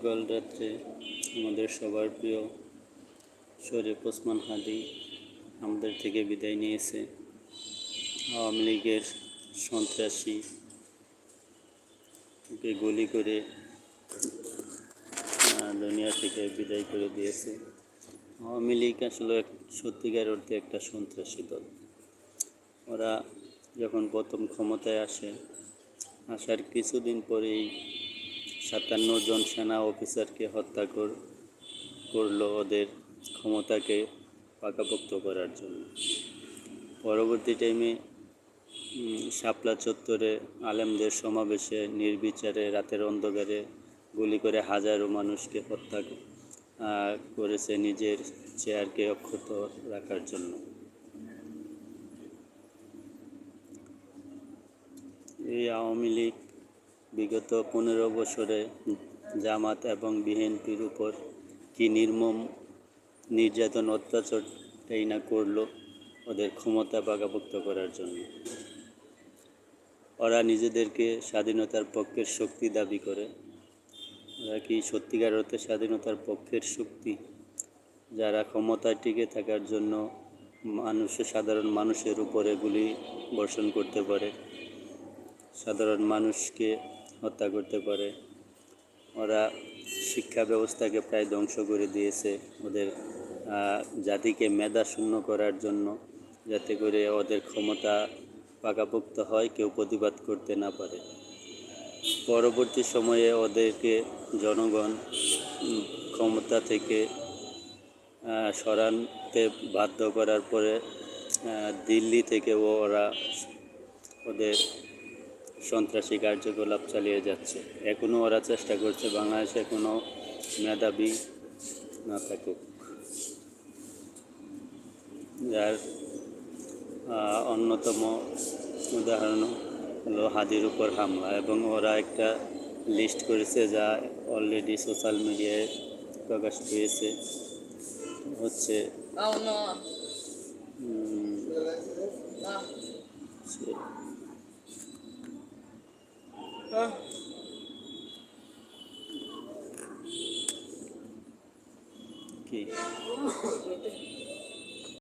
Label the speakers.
Speaker 1: গতকাল রাত্রে আমাদের সবার প্রিয় শরীফ ওসমান হাদি আমাদের থেকে বিদায় নিয়েছে। আওয়ামী লীগের সন্ত্রাসী কে গুলি করে দুনিয়া থেকে বিদায় করে দিয়েছে। আওয়ামী লীগ আসলে এক- সত্যিকার অর্থে একটা সন্ত্রাসী দল। ওরা যখন প্রথম ক্ষমতায় আসে, আসার কিছুদিন পরেই সাতান্ন জন সেনা অফিসারকে হত্যা কর, করল ওদের ক্ষমতাকে পাকাপোক্ত করার জন্য। পরবর্তী টাইমে শাপলা চত্বরে আলেমদের সমাবেশে নির্বিচারে রাতের অন্ধকারে গুলি করে হাজারো মানুষকে হত্যা করেছে নিজের চেয়ারকে অক্ষত রাখার জন্য। এই আওয়ামী লীগ বিগত পনেরো বছরে জামাত এবং বিএনপির উপর কি নির্মম নির্যাতন অত্যাচারটাই না করল ওদের ক্ষমতা পাকাপোক্ত করার জন্য? ওরা নিজেদেরকে স্বাধীনতার পক্ষের শক্তি দাবি করে। ওরা কি সত্যিকার অর্থে স্বাধীনতার পক্ষের শক্তি? যারা ক্ষমতায় টিকে থাকার জন্য মানুষের সাধারণ মানুষের উপরে গুলি বর্ষণ করতে পারে। সাধারণ মানুষকে হত্যা করতে পারে। ওরা শিক্ষা ব্যবস্থাকে প্রায় ধ্বংস করে দিয়েছে ওদের জাতিকে মেধা শূন্য করার জন্য, যাতে করে ওদের ক্ষমতা পাকাপোক্ত হয়, কেউ প্রতিবাদ করতে না পারে। পরবর্তী সময়ে ওদেরকে জনগণ ক্ষমতা থেকে সরানতে বাধ্য করার পরে দিল্লি থেকে ওরা ওদের সন্ত্রাসী কার্যকলাপ চালিয়ে যাচ্ছে। এখনও ওরা চেষ্টা করছে বাংলাদেশে কোনো মেধাবী না থাকুক। যার অন্যতম উদাহরণ হলো হাদির উপর হামলা এবং ওরা একটা লিস্ট করেছে যা অলরেডি সোশ্যাল মিডিয়ায় প্রকাশ পেয়েছে। হচ্ছে কি